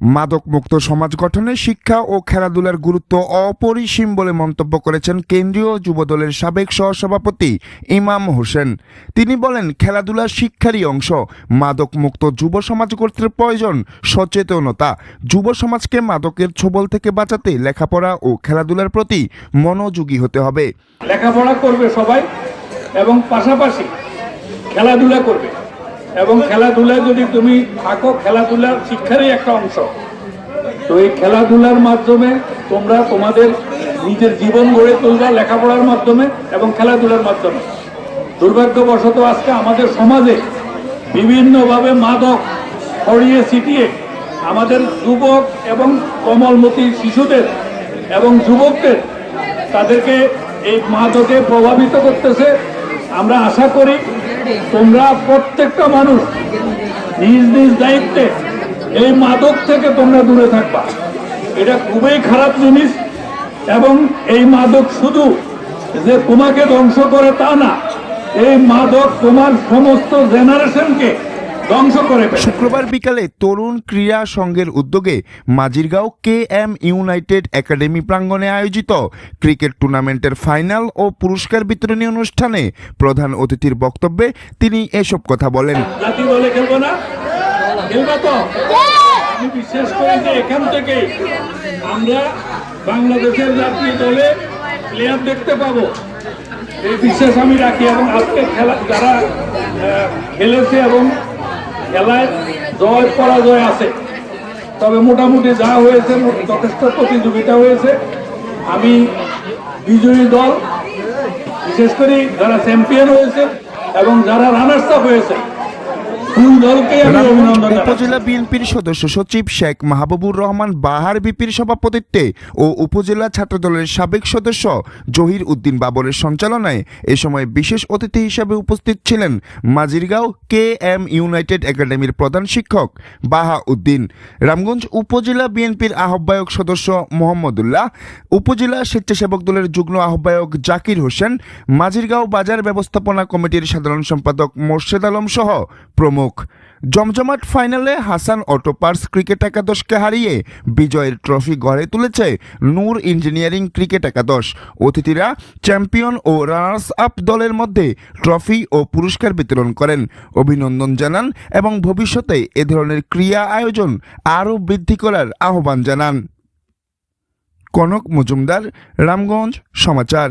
মাদকমুক্ত সমাজ গঠনে শিক্ষা ও খেলাধুলার গুরুত্ব অপরিসীম বলে মন্তব্য করেছেন কেন্দ্রীয় যুবদলের সাবেক সহসভাপতি ইমাম হোসেন। তিনি বলেন, খেলাধুলা শিক্ষারই অংশ। মাদকমুক্ত যুব সমাজ গড়তে প্রয়োজন সচেতনতা। যুব সমাজকে মাদকের ছোবল থেকে বাঁচাতে লেখাপড়া ও খেলাধুলার প্রতি মনোযোগী হতে হবে। লেখাপড়া করবে সবাই এবং পাশাপাশি খেলাধুলা করবে। এবং খেলাধুলা যদি তুমি থাকো খেলাধুলা শিক্ষারই একটা অংশ। তো এই খেলাধুলার মাধ্যমে তোমরা তোমাদের নিজের জীবন গড়ে তুলবা লেখাপড়ার মাধ্যমে এবং খেলাধুলার মাধ্যমে। দুর্ভাগ্যবশত আজকে আমাদের সমাজে বিভিন্নভাবে মাদক ছড়িয়ে ছিটিয়ে আমাদের যুবক এবং কমলমতি শিশুদের এবং যুবকদের তাদেরকে এই মাদকে প্রভাবিত করতেছে। আমরা আশা করি তোমরা প্রত্যেকটা মানুষ নিজ নিজ দায়িত্বে এই মাদক থেকে তোমরা দূরে থাকবা। এটা খুবই খারাপ জিনিস এবং এই মাদক শুধু যে তোমাকে ধ্বংস করে তা না, এই মাদক তোমার সমস্ত জেনারেশনকে ধ্বংস করে শুক্রবার বিকালে তরুণ ক্রীড়া সংঘের উদ্যোগে Majirgaon K M united academy প্রাঙ্গণে আয়োজিত ক্রিকেট টুর্নামেন্টের ফাইনাল ও পুরস্কার বিতরণী অনুষ্ঠানে প্রধান অতিথির বক্তব্যে তিনি এসব কথা বলেন। জাতি দলে খেলব না? খেলবা তো? আমি বিশ্বাস করি যে এখান থেকে আমরা বাংলাদেশের জাতীয় দলে প্লেয়ার দেখতে পাবো। এই বিশ্বাস আমি রাখি এবং আজকে খেলা যারা খেলেছে এবং খেলায় জয় পরাজয় আছে। তবে মোটামুটি যা হয়েছে, যথেষ্ট প্রতিযোগিতা হয়েছে। আমি বিজয়ী দল, বিশেষ করে যারা চ্যাম্পিয়ন হয়েছে এবং যারা রানার্স আপ হয়েছে উপজেলা বিএনপির সদস্য সচিব শেখ মাহবুবুর রহমান বাহার বিপির সভাপতিত্বে ও উপজেলা ছাত্রদলের সাবেক সদস্য জহির উদ্দিন বাবরের সঞ্চালনায় এ সময় বিশেষ অতিথি হিসাবে উপস্থিত ছিলেন মাজিরগাঁও কে এম ইউনাইটেড একাডেমির প্রধান শিক্ষক বাহা উদ্দিন রামগঞ্জ উপজেলা বিএনপির আহ্বায়ক সদস্য মোহাম্মদুল্লাহ উপজেলা স্বেচ্ছাসেবক দলের যুগ্ম আহ্বায়ক জাকির হোসেন মাজিরগাঁও বাজার ব্যবস্থাপনা কমিটির সাধারণ সম্পাদক মোর্শেদ আলম সহ প্রমুখ। জমজমাট ফাইনালে হাসান অটো পার্স ক্রিকেট একাদশকে হারিয়ে বিজয়ের ট্রফি গড়ে তুলেছে নূর ইঞ্জিনিয়ারিং ক্রিকেট একাদশ। অতিথিরা চ্যাম্পিয়ন ও রানার্স আপ দলের মধ্যে ট্রফি ও পুরস্কার বিতরণ করেন। অভিনন্দন জানান এবং ভবিষ্যতে এ ধরনের ক্রিয়া আয়োজন আরও বৃদ্ধি করার আহ্বান জানান। কনক মজুমদার, রামগঞ্জ, সমাচার।